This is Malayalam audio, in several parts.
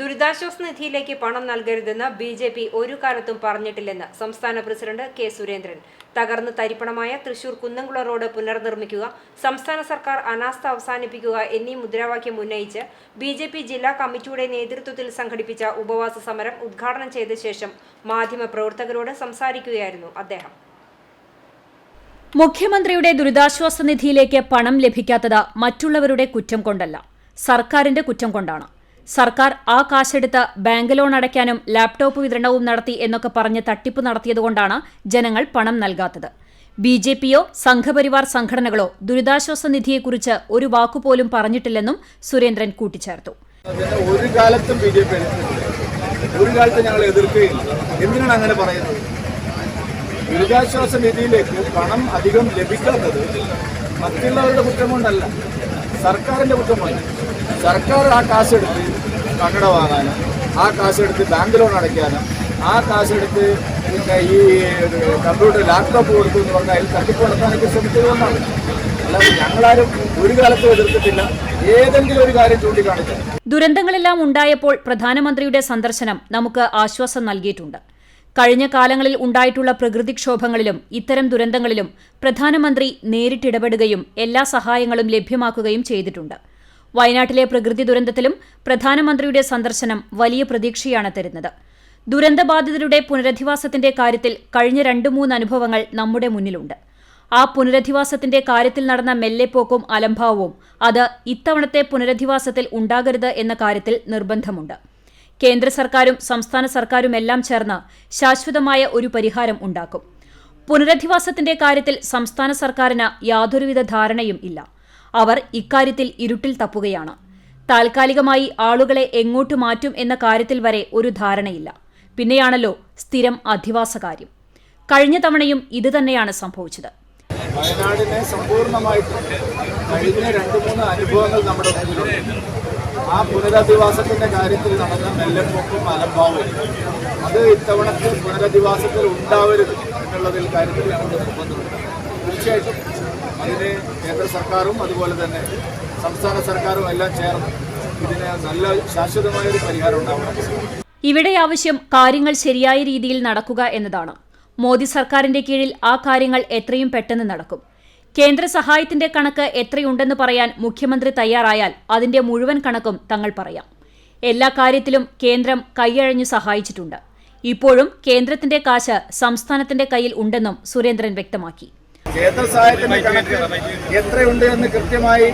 ദുരിതാശ്വാസ നിധിയിലേക്ക് പണം നൽകരുതെന്ന് ബി ജെ പി ഒരു കാലത്തും പറഞ്ഞിട്ടില്ലെന്ന് സംസ്ഥാന പ്രസിഡന്റ് കെ സുരേന്ദ്രൻ. തകർന്ന് തരിപ്പണമായ തൃശൂർ കുന്നംകുള റോഡ് പുനർനിർമ്മിക്കുക സംസ്ഥാന സർക്കാർ അനാസ്ഥ അവസാനിപ്പിക്കുക എന്നീ മുദ്രാവാക്യം ഉന്നയിച്ച് ബി ജെ പി ജില്ലാ കമ്മിറ്റിയുടെ നേതൃത്വത്തിൽ സംഘടിപ്പിച്ച ഉപവാസ സമരം ഉദ്ഘാടനം ചെയ്ത ശേഷം മാധ്യമപ്രവർത്തകരോട് സംസാരിക്കുകയായിരുന്നു അദ്ദേഹം. മുഖ്യമന്ത്രിയുടെ ദുരിതാശ്വാസ നിധിയിലേക്ക് പണം ലഭിക്കാത്തത് മറ്റുള്ളവരുടെ കുറ്റം കൊണ്ടല്ല സർക്കാരിന്റെ കുറ്റം കൊണ്ടാണ്. സർക്കാർ ആ കാശെടുത്ത് ബാങ്ക് ലോൺ അടയ്ക്കാനും ലാപ്ടോപ്പ് വിതരണവും നടത്തി എന്നൊക്കെ പറഞ്ഞ് തട്ടിപ്പ് നടത്തിയതുകൊണ്ടാണ് ജനങ്ങൾ പണം നൽകാത്തത്. ബി ജെ പിയോ സംഘപരിവാർ സംഘടനകളോ ദുരിതാശ്വാസ നിധിയെക്കുറിച്ച് ഒരു വാക്കുപോലും പറഞ്ഞിട്ടില്ലെന്നും സുരേന്ദ്രൻ കൂട്ടിച്ചേർത്തു. ഒരു കാലത്തും ബി ജെ പി ഒരു കാലത്ത് ഞങ്ങൾ എതിർക്കുകയില്ല. എന്തിനാണ് അങ്ങനെ പറയുന്നത്? ദുരിതാശ്വാസ നിധിയിലേക്ക് പണം അധികം ലഭിക്കാത്തത് മറ്റുള്ളവരുടെ കുറ്റം കൊണ്ടല്ല സർക്കാരിന്റെ കുറ്റം കൊണ്ട് സർക്കാർ ആ കാശെടുത്ത് കണ്ണട വാങ്ങാനും ആ കാശെടുത്ത് ബാങ്ക് ലോൺ അടയ്ക്കാനും ആ കാശെടുത്ത് പിന്നെ ഈ കമ്പ്യൂട്ടർ ലാപ്ടോപ്പ് കൊടുത്തു എന്ന് പറഞ്ഞാൽ അതിൽ തട്ടിപ്പ് നടത്താനൊക്കെ ശ്രമിച്ചതുകൊണ്ടാണ് അല്ലാതെ ഞങ്ങളാരും ഒരു കാലത്തും എതിർത്തിട്ടില്ല. ഏതെങ്കിലും ഒരു കാര്യം ചൂണ്ടിക്കാണിച്ചു ദുരന്തങ്ങളെല്ലാം ഉണ്ടായപ്പോൾ പ്രധാനമന്ത്രിയുടെ സന്ദർശനം നമുക്ക് ആശ്വാസം നൽകിയിട്ടുണ്ട്. കഴിഞ്ഞ കാലങ്ങളിൽ ഉണ്ടായിട്ടുള്ള പ്രകൃതിക്ഷോഭങ്ങളിലും ഇത്തരം ദുരന്തങ്ങളിലും പ്രധാനമന്ത്രി നേരിട്ടിടപെടുകയും എല്ലാ സഹായങ്ങളും ലഭ്യമാക്കുകയും ചെയ്തിട്ടുണ്ട്. വയനാട്ടിലെ പ്രകൃതി ദുരന്തത്തിലും പ്രധാനമന്ത്രിയുടെ സന്ദർശനം വലിയ പ്രതീക്ഷയാണ് തരുന്നത്. ദുരന്തബാധിതരുടെ പുനരധിവാസത്തിന്റെ കാര്യത്തിൽ കഴിഞ്ഞ രണ്ടു മൂന്ന് അനുഭവങ്ങൾ നമ്മുടെ മുന്നിലുണ്ട്. ആ പുനരധിവാസത്തിന്റെ കാര്യത്തിൽ നടന്ന മെല്ലെപ്പോക്കും അലംഭാവവും അത് ഇത്തവണത്തെ പുനരധിവാസത്തിൽ ഉണ്ടാകരുത് എന്ന കാര്യത്തിൽ നിർബന്ധമുണ്ട്. കേന്ദ്ര സർക്കാരും സംസ്ഥാന സർക്കാരും എല്ലാം ചേർന്ന് ശാശ്വതമായ ഒരു പരിഹാരം ഉണ്ടാക്കും. പുനരധിവാസത്തിന്റെ കാര്യത്തിൽ സംസ്ഥാന സർക്കാരിന് യാതൊരുവിധ ധാരണയും ഇല്ല. അവർ ഇക്കാര്യത്തിൽ ഇരുട്ടിൽ തപ്പുകയാണ്. താൽക്കാലികമായി ആളുകളെ എങ്ങോട്ട് മാറ്റും എന്ന കാര്യത്തിൽ വരെ ഒരു ധാരണയില്ല. പിന്നെയാണല്ലോ സ്ഥിരം അധിവാസ കാര്യം കഴിഞ്ഞ തവണയും ഇതുതന്നെയാണ് സംഭവിച്ചത്. വയനാടിനെ സമ്പൂർണമായിട്ടും കഴിഞ്ഞ രണ്ട് മൂന്ന് അനുഭവങ്ങൾ നമ്മുടെ മുന്നിലുണ്ട്. ആ പുനരധിവാസത്തിന്റെ കാര്യത്തിൽ നടന്ന നെല്ലപ്പൊക്കും അലംഭാവും അത് ഇത്തവണത്തെ പുനരധിവാസത്തിൽ ഉണ്ടാവരുത് എന്നുള്ളതിൽ കാര്യത്തിൽ ഞങ്ങൾക്ക് നിർബന്ധമുണ്ട്. തീർച്ചയായിട്ടും അതിന് കേന്ദ്ര സർക്കാരും അതുപോലെ തന്നെ സംസ്ഥാന സർക്കാരും എല്ലാം ചേർന്ന് ഇതിന് നല്ല ശാശ്വതമായ ഒരു പരിഹാരം ഉണ്ടാവണം. ഇവിടെ ആവശ്യം കാര്യങ്ങൾ ശരിയായ രീതിയിൽ നടക്കുക എന്നതാണ്. മോദി സർക്കാരിന്റെ കീഴിൽ ആ കാര്യങ്ങൾ എത്രയും പെട്ടെന്ന് നടക്കും. കേന്ദ്ര സഹായത്തിന്റെ കണക്ക് എത്രയുണ്ടെന്ന് പറയാൻ മുഖ്യമന്ത്രി തയ്യാറായാൽ അതിന്റെ മുഴുവൻ കണക്കും തങ്ങൾ പറയാം. എല്ലാ കാര്യത്തിലും കേന്ദ്രം കൈയഴഞ്ഞു സഹായിച്ചിട്ടുണ്ട്. ഇപ്പോഴും കേന്ദ്രത്തിന്റെ കാശ് സംസ്ഥാനത്തിന്റെ കയ്യിൽ ഉണ്ടെന്നും സുരേന്ദ്രൻ വ്യക്തമാക്കി. കേന്ദ്ര സഹായത്തിന്റെ കണക്ക് എത്രയുണ്ട് എന്ന് കൃത്യമായി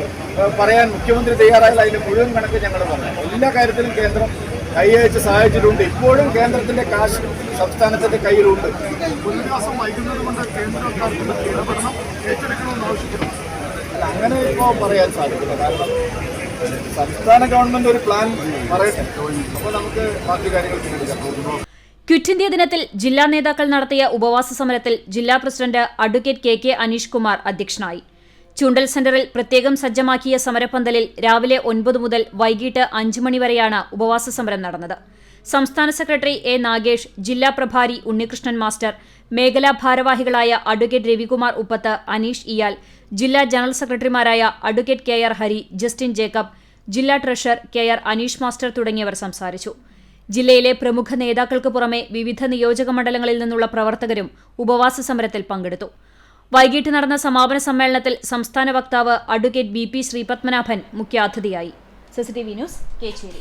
പറയാൻ മുഖ്യമന്ത്രി തയ്യാറായാൽ അതിന്റെ മുഴുവൻ കണക്ക് ഞങ്ങൾ പറഞ്ഞു. എല്ലാ കാര്യത്തിലും കേന്ദ്രം കൈയച്ച് സഹായിച്ചിട്ടുണ്ട്. ഇപ്പോഴും കേന്ദ്രത്തിന്റെ കാശ് സംസ്ഥാനത്തിന്റെ കയ്യിലുണ്ട്. പുനരധിവാസം വൈകുന്നത് കൊണ്ട് കേന്ദ്ര സർക്കാർ ഇടപെടണം ഏറ്റെടുക്കണമെന്ന് ആവശ്യപ്പെടുന്നു. അല്ല അങ്ങനെ ഇപ്പോൾ പറയാൻ സാധിക്കില്ല. കാരണം സംസ്ഥാന ഗവൺമെന്റ് ഒരു പ്ലാൻ പറയട്ടെ. അപ്പോൾ നമുക്ക് ബാക്കി കാര്യങ്ങൾ പിന്നീട് ക്വിറ്റ് ഇന്ത്യ ദിനത്തിൽ ജില്ലാ നേതാക്കൾ നടത്തിയ ഉപവാസ സമരത്തിൽ ജില്ലാ president advocate K K Aneesh Kumar അധ്യക്ഷനായി. ചുണ്ടൽ സെന്ററിൽ പ്രത്യേകം സജ്ജമാക്കിയ സമരപ്പന്തലിൽ രാവിലെ ഒൻപത് മുതൽ വൈകിട്ട് അഞ്ച് മണിവരെയാണ് ഉപവാസ സമരം നടന്നത്. സംസ്ഥാന സെക്രട്ടറി എ നാഗേഷ് ജില്ലാ പ്രഭാരി ഉണ്ണികൃഷ്ണൻ മാസ്റ്റർ മേഖലാ ഭാരവാഹികളായ അഡ്വക്കേറ്റ് രവികുമാർ ഉപ്പത്ത് അനീഷ് ഇയാൽ ജില്ലാ ജനറൽ സെക്രട്ടറിമാരായ advocate K R Hari Justin Jacob ജില്ലാ treasurer K R Aneesh master തുടങ്ങിയവർ സംസാരിച്ചു. ജില്ലയിലെ പ്രമുഖ നേതാക്കൾക്ക് പുറമെ വിവിധ നിയോജക മണ്ഡലങ്ങളിൽ നിന്നുള്ള പ്രവർത്തകരും ഉപവാസ സമരത്തിൽ പങ്കെടുത്തു. വൈകിട്ട് നടന്ന സമാപന സമ്മേളനത്തിൽ സംസ്ഥാന വക്താവ് അഡ്വക്കേറ്റ് ബി പി ശ്രീപത്മനാഭൻ മുഖ്യാതിഥിയായി. CCTV news Kecheri.